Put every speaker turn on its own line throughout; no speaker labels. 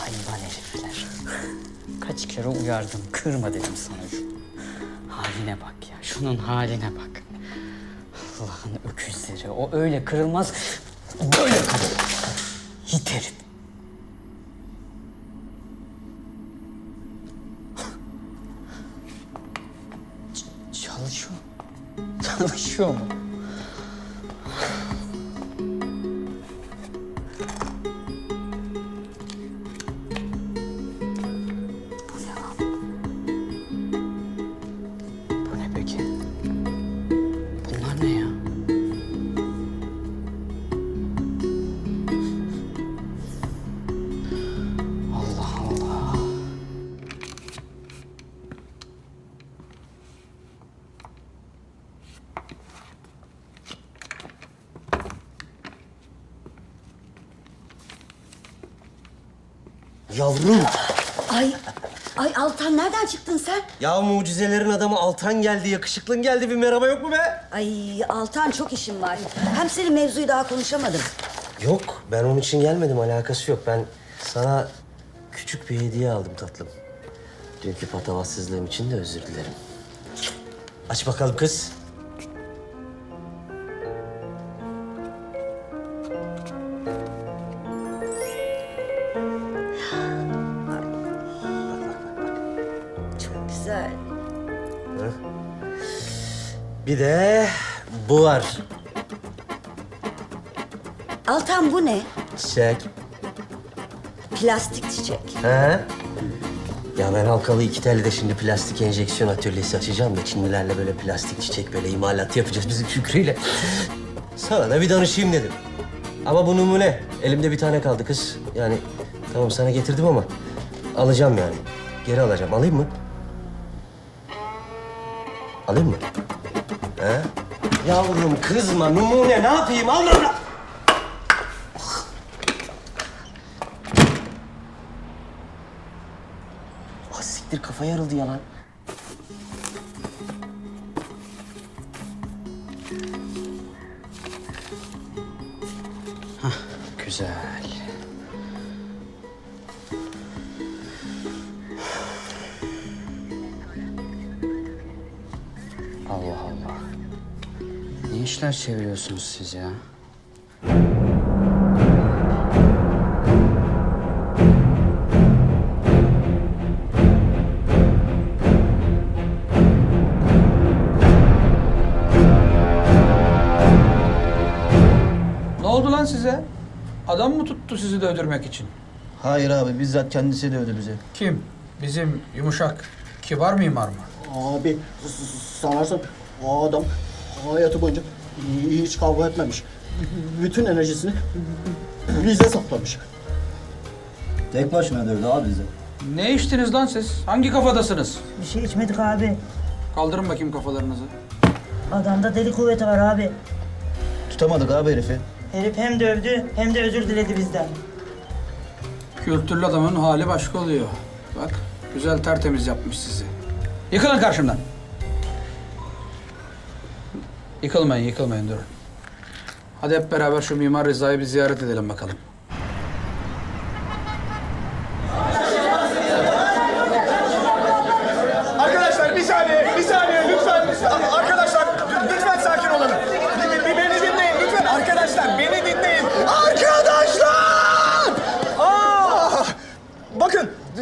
Hayvan herifler. Kaç kere uyardım, kırma dedim sana şu. Haline bak ya, şunun haline bak. Allah'ın öküzleri, o öyle kırılmaz, böyle kırılır. Ç- Çalışıyor. Çalışıyor mu?
Yavrum.
Ay, ay Altan nereden çıktın sen?
Ya mucizelerin adamı Altan geldi, yakışıklın geldi. Bir merhaba yok mu be?
Ay Altan çok işim var. Hem senin mevzuyu daha konuşamadım.
Yok, ben onun için gelmedim. Alakası yok. Ben sana küçük bir hediye aldım tatlım. Dünkü patavatsızlığım için de özür dilerim. Aç bakalım kız. Bir de bu var.
Altan bu ne?
Çiçek.
Plastik çiçek.
He? Ya ben halkalı iki telli de şimdi plastik enjeksiyon atölyesi açacağım da Çinlilerle böyle plastik çiçek böyle imalat yapacağız bizim Şükrü'yle. Sana da bir danışayım dedim. Ama bu numune. Elimde bir tane kaldı kız. Yani tamam sana getirdim ama alacağım yani. Geri alacağım. Alayım mı? Alayım mı? He? Yavrum kızma numune ne yapayım? Al lan! Ah siktir kafa yarıldı ya lan.
Güzel. İşler çeviriyorsunuz siz ya?
Ne oldu lan size? Adam mı tuttu sizi de öldürmek için?
Hayır abi bizzat kendisi dövdü bizi.
Kim? Bizim yumuşak, kibar mimar mı?
Abi s- s- sanarsan o adam hayatı boyunca hiç kavga etmemiş. Bütün enerjisini bize saklamış.
Tek başına dövdü abi bizi.
Ne içtiniz lan siz? Hangi kafadasınız?
Bir şey içmedik abi.
Kaldırın bakayım kafalarınızı.
Adamda deli kuvveti var abi.
Tutamadık abi herifi.
Herif hem dövdü hem de özür diledi bizden.
Kültürlü adamın hali başka oluyor. Bak, güzel tertemiz yapmış sizi. Yıkılın karşımdan. Yıkılmayın, yıkılmayın durun. Hadi hep beraber şu Mimar Rıza'yı bir ziyaret edelim bakalım.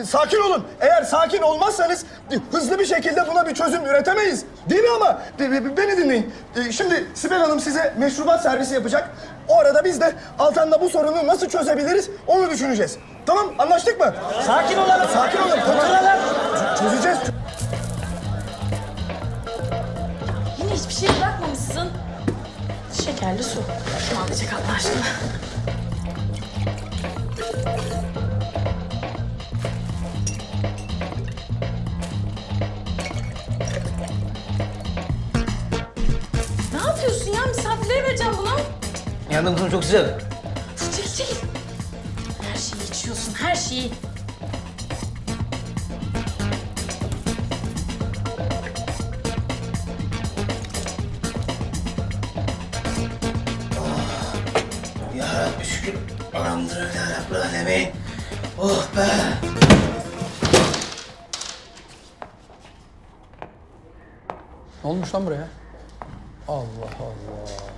Sakin olun. Eğer sakin olmazsanız hızlı bir şekilde buna bir çözüm üretemeyiz. Değil mi ama? Be- be- Beni dinleyin. Ee, Şimdi Sibel Hanım size meşrubat servisi yapacak. O arada biz de Altan'la bu sorunu nasıl çözebiliriz onu düşüneceğiz. Tamam anlaştık mı? Sakin olalım. Sakin olun. Oturalım. Çözeceğiz.
Yine hiçbir şey bırakmamışsın. Şekerli su. Şunu alacak Allah aşkına.
Yandım kızım çok sıcak.
Çekil çekil. Her şeyi içiyorsun her şeyi.
Ah, ya Rabbi şükür. Elhamdülillah Rabbil Alemin. Oh be.
Ne olmuş lan buraya? Allah Allah.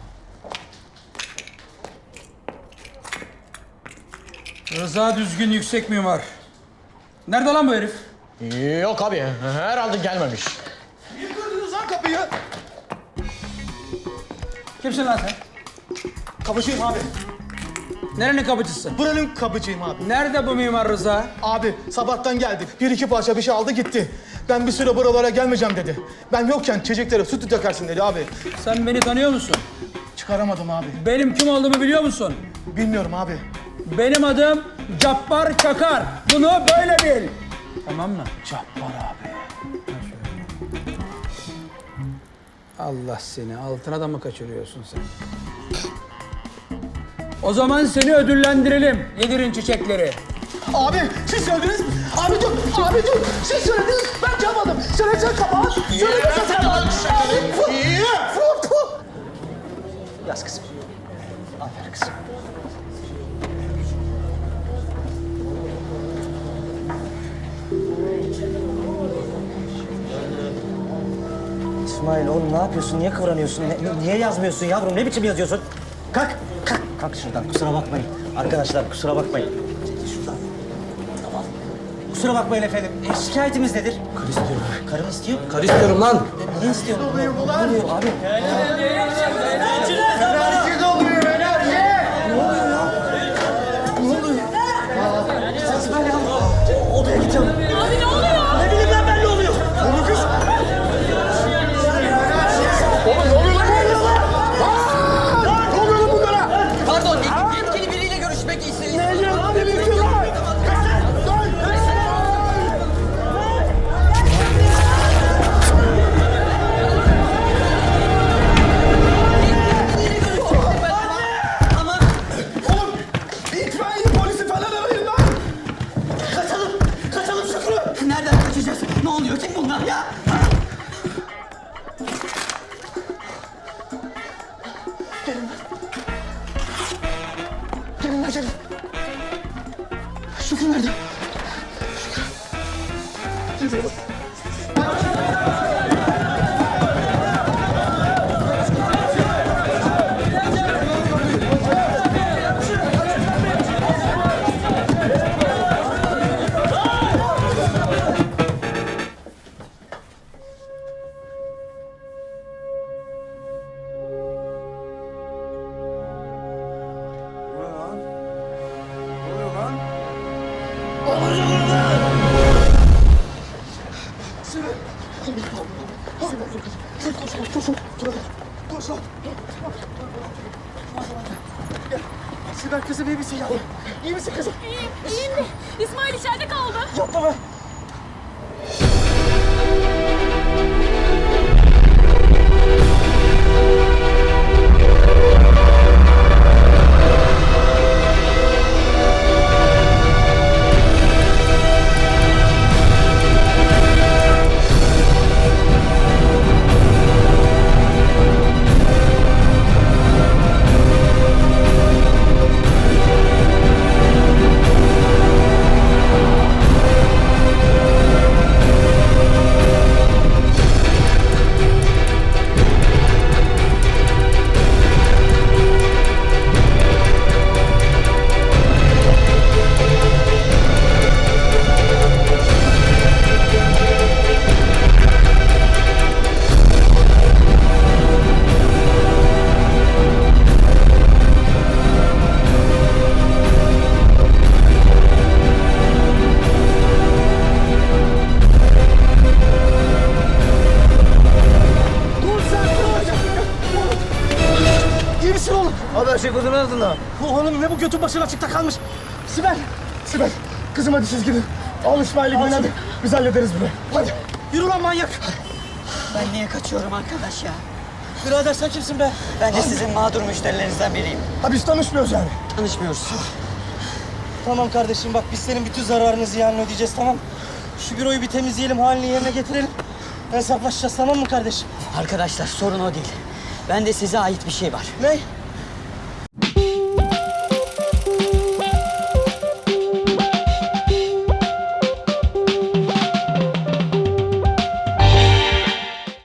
Rıza Düzgün yüksek mimar. Nerede lan bu herif?
Yok abi, herhalde gelmemiş. Niye kırdınız lan kapıyı?
Kimsin lan sen?
Kapıcıyım abi.
Nerenin kapıcısın?
Buranın kapıcıyım abi.
Nerede bu mimar Rıza?
Abi sabahtan geldi. Bir iki parça bir şey aldı gitti. Ben bir süre buralara gelmeyeceğim dedi. Ben yokken çiçeklere süt takarsın dedi abi.
Sen beni tanıyor musun?
Çıkaramadım abi.
Benim kim olduğumu biliyor musun?
Bilmiyorum abi.
Benim adım Cappar Çakar. Bunu böyle bil. Tamam mı? Cappar abi. Allah seni altına da mı kaçırıyorsun sen? O zaman seni ödüllendirelim. Yedirin çiçekleri.
Abi siz söylediniz mi? Abi dur, abi dur. Siz söylediniz, ben çalmadım. Söylesen kabahat. Söylemesen kabahat. Abi, fu, fu, fu.
Yaz kızım. Aferin kızım.
İsmail oğlum ne yapıyorsun? Niye kıvranıyorsun? Ne- niye yazmıyorsun yavrum? Ne biçim yazıyorsun? Kalk, kalk. Kalk şuradan. Kusura bakmayın. Arkadaşlar kusura bakmayın. Çekil şuradan. Tamam. Kusura bakmayın efendim. E, şikayetimiz nedir? Karı istiyorum. Karı mı istiyor?
Karı istiyorum lan.
Ne istiyor? Ne oluyor abi?
Oluyor?
Kim bunlar ya?
Gelin lan gelin. Şükrü nerede? Şükrü. Şükrü. Sibel kızım iyi misin yavrum? İyi misin kızım?
İyiyim, iyiyim de İsmail içeride kaldı.
Yapma be. Başın açıkta kalmış. Sibel. Sibel. Kızım hadi siz gidin. Al İsmail'i bin hadi. Biz hallederiz bunu. Hadi.
Yürü lan manyak.
Ben niye kaçıyorum arkadaş ya?
Birader sen kimsin be?
Ben de sizin mağdur müşterilerinizden biriyim.
Ha biz tanışmıyoruz yani.
Tanışmıyoruz.
Tamam kardeşim bak biz senin bütün zararını ziyanını ödeyeceğiz tamam. Şu büroyu bir temizleyelim halini yerine getirelim. Hesaplaşacağız tamam mı kardeşim?
Arkadaşlar sorun o değil. Bende size ait bir şey var.
Ne?